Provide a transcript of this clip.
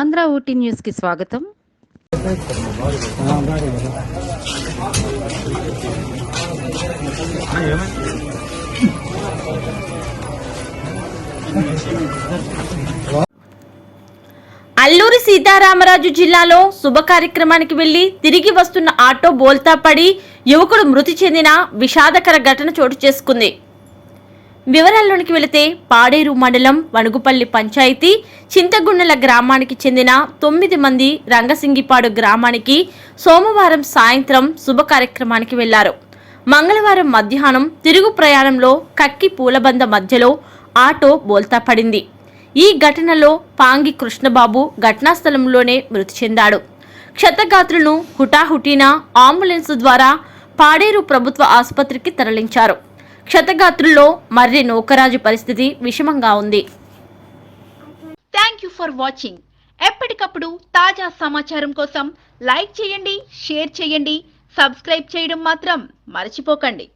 ఆంధ్ర ఊటీ న్యూస్కి స్వాగతం. అల్లూరి సీతారామరాజు జిల్లాలో శుభ కార్యక్రమానికి వెళ్ళి తిరిగి వస్తున్న ఆటో బోల్తా పడి యువకుడు మృతి చెందిన విషాదకర ఘటన చోటు చేసుకుంది. వివరాల్లోనికి వెళితే పాడేరు మండలం వణుగుపల్లి పంచాయతీ చింతగుండల గ్రామానికి చెందిన తొమ్మిది మంది రంగసింగిపాడు గ్రామానికి సోమవారం సాయంత్రం శుభ కార్యక్రమానికి వెళ్ళారు. మంగళవారం మధ్యాహ్నం తిరుగు ప్రయాణంలో కక్కి పూలబంద మధ్యలో ఆటో బోల్తా పడింది. ఈ ఘటనలో పాంగి కృష్ణబాబు ఘటనాస్థలంలోనే మృతి చెందాడు. క్షతగాత్రులను హుటాహుటీన అంబులెన్స్ ద్వారా పాడేరు ప్రభుత్వ ఆసుపత్రికి తరలించారు. క్షతగాత్రుల్లో మర్రి నూకరాజు పరిస్థితి విషమంగా ఉంది. థ్యాంక్ యూ ఫర్ వాచింగ్ ఎప్పటికప్పుడు తాజా సమాచారం కోసం లైక్ చేయండి షేర్ చేయండి సబ్స్క్రైబ్ చేయడం మాత్రం మర్చిపోకండి.